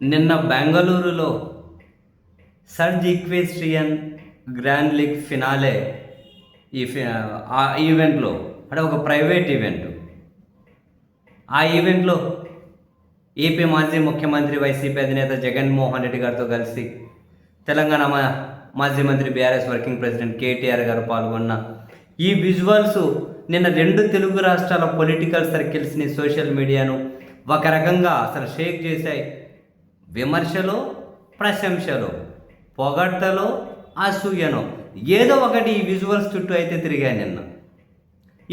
నిన్న బెంగళూరులో surge equestrian grand league finale ఈ ఫి- ఆ ఈవెంట్లో అంటే ఒక ప్రైవేట్ ఈవెంట్. ఆ ఈవెంట్లో ఏపీ మాజీ ముఖ్యమంత్రి వైసీపీ అధినేత జగన్మోహన్ రెడ్డి గారితో కలిసి తెలంగాణ మా- మాజీ మంత్రి బీఆర్ఎస్ వర్కింగ్ ప్రెసిడెంట్ కేటీఆర్ గారు పాల్గొన్న ఈ విజువల్స్ నిన్న రెండు తెలుగు రాష్ట్రాల పొలిటికల్ సర్కిల్స్ని సోషల్ మీడియాను ఒక రకంగా అసలు షేక్ చేశాయి. విమర్శలో ప్రశంసలో పొగడ్తలో అసూయను. ఏదో ఒకటి ఈ విజువల్స్ చుట్టూ అయితే తిరిగాయి నిన్న.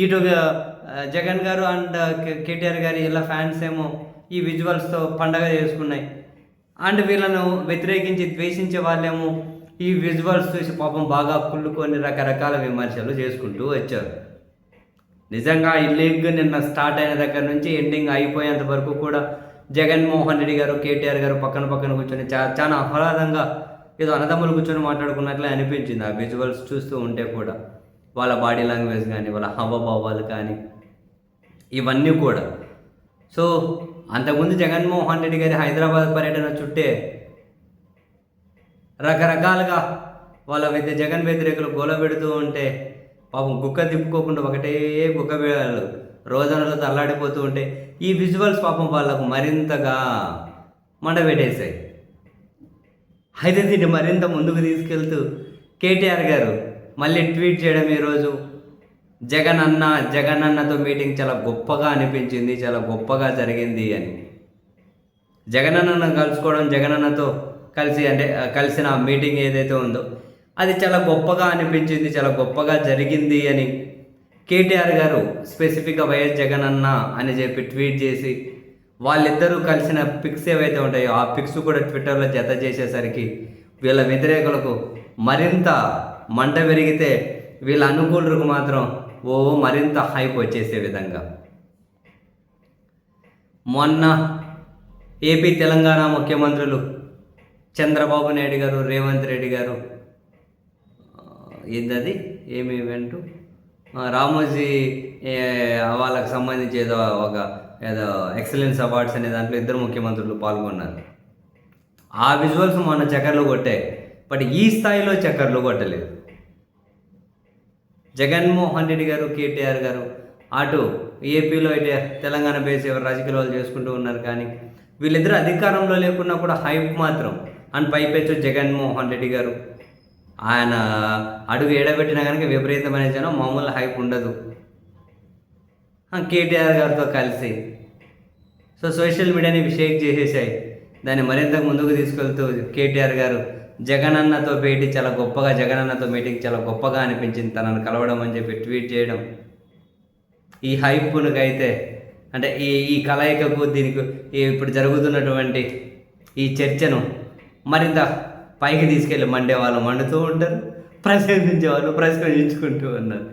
ఇటు జగన్ గారు అండ్ కేటీఆర్ గారి ఇలా ఫ్యాన్స్ ఏమో ఈ విజువల్స్తో పండగ చేసుకున్నాయి. అండ్ వీళ్ళను వ్యతిరేకించి ద్వేషించే వాళ్ళేమో ఈ విజువల్స్ చూసి పాపం బాగా కుళ్ళుకొని రకరకాల విమర్శలు చేసుకుంటూ వచ్చారు. నిజంగా ఈ లీగ్ నిన్న స్టార్ట్ అయిన దగ్గర నుంచి ఎండింగ్ అయిపోయేంత వరకు కూడా జగన్మోహన్ రెడ్డి గారు కేటీఆర్ గారు పక్కన పక్కన కూర్చొని చా చాలా ఆహ్లాదంగా ఏదో అన్నదమ్ములు కూర్చొని మాట్లాడుకున్నట్లే అనిపించింది ఆ విజువల్స్ చూస్తూ ఉంటే కూడా. వాళ్ళ బాడీ లాంగ్వేజ్ కానీ వాళ్ళ హావభావాలు కానీ ఇవన్నీ కూడా. సో అంతకుముందు జగన్మోహన్ రెడ్డి గారి హైదరాబాద్ పర్యటన చుట్టే రకరకాలుగా వాళ్ళ వ్యతి జగన్ వ్యతిరేకులు గోల పెడుతూ ఉంటే పాపం గుక్క తిప్పుకోకుండా ఒకటే కుక్క వేళలు రోజనలతో అల్లాడిపోతూ ఉంటే ఈ విజువల్స్ పాపం వాళ్ళకు మరింతగా మండబెట్టేశాయి. అయితే దీన్ని మరింత ముందుకు తీసుకెళ్తూ కేటీఆర్ గారు మళ్ళీ ట్వీట్ చేయడం ఈరోజు జగన్ అన్న జగన్ అన్నతో మీటింగ్ చాలా గొప్పగా అనిపించింది చాలా గొప్పగా జరిగింది అని. జగన్ అన్న కలుసుకోవడం జగన్ అన్నతో కలిసి అంటే కలిసిన మీటింగ్ ఏదైతే ఉందో అది చాలా గొప్పగా అనిపించింది చాలా గొప్పగా జరిగింది అని కేటీఆర్ గారు స్పెసిఫిక్గా వైఎస్ జగన్ అన్న అని చెప్పి ట్వీట్ చేసి వాళ్ళిద్దరూ కలిసిన పిక్స్ ఏవైతే ఉంటాయో ఆ పిక్స్ కూడా ట్విట్టర్లో జత చేసేసరికి వీళ్ళ వ్యతిరేకులకు మరింత మంట పెరిగితే వీళ్ళ అనుకూలులకు మాత్రం ఓ మరింత హైప్ వచ్చేసే విధంగా. మొన్న ఏపీ తెలంగాణ ముఖ్యమంత్రులు చంద్రబాబు నాయుడు గారు రేవంత్ రెడ్డి గారు ఏందది? ఏమి ఈవెంట్ రామోజీ వాళ్ళకి సంబంధించి ఏదో ఒక ఏదో ఎక్సలెన్స్ అవార్డ్స్ అనే దాంట్లో ఇద్దరు ముఖ్యమంత్రులు పాల్గొన్నారు. ఆ విజువల్స్ మొన్న చక్కర్లు కొట్టాయి బట్ ఈ స్థాయిలో చక్కర్లు కొట్టలేదు. జగన్మోహన్ రెడ్డి గారు కేటీఆర్ గారు అటు ఏపీలో అయితే తెలంగాణ బేస్ ఎవరు రాజకీయాలు చేసుకుంటూ ఉన్నారు కానీ వీళ్ళిద్దరు అధికారంలో లేకున్నా కూడా హైప్ మాత్రం. అండ్ పైపెచ్చు జగన్మోహన్ రెడ్డి గారు. ఆయన అడుగు ఎడబెట్టినా కనుక విపరీతమైన జనం మామూలు హైప్ ఉండదు. కేటీఆర్ గారితో కలిసి. సో సోషల్ మీడియాని షేక్ చేసేసాయి. దాన్ని మరింత ముందుకు తీసుకెళ్తూ కేటీఆర్ గారు జగనన్నతో భేటీ చాలా గొప్పగా జగనన్నతో మీటింగ్ చాలా గొప్పగా అనిపించింది. తనను కలవడం అని చెప్పి ట్వీట్ చేయడం. ఈ హైప్నుకు అంటే ఈ ఈ కలయికకు దీనికి ఇప్పుడు జరుగుతున్నటువంటి ఈ చర్చను మరింత పైకి తీసుకెళ్ళి మండే వాళ్ళు మండుతూ ఉంటారు ప్రశంసించే వాళ్ళు ప్రశంసించుకుంటూ ఉన్నారు.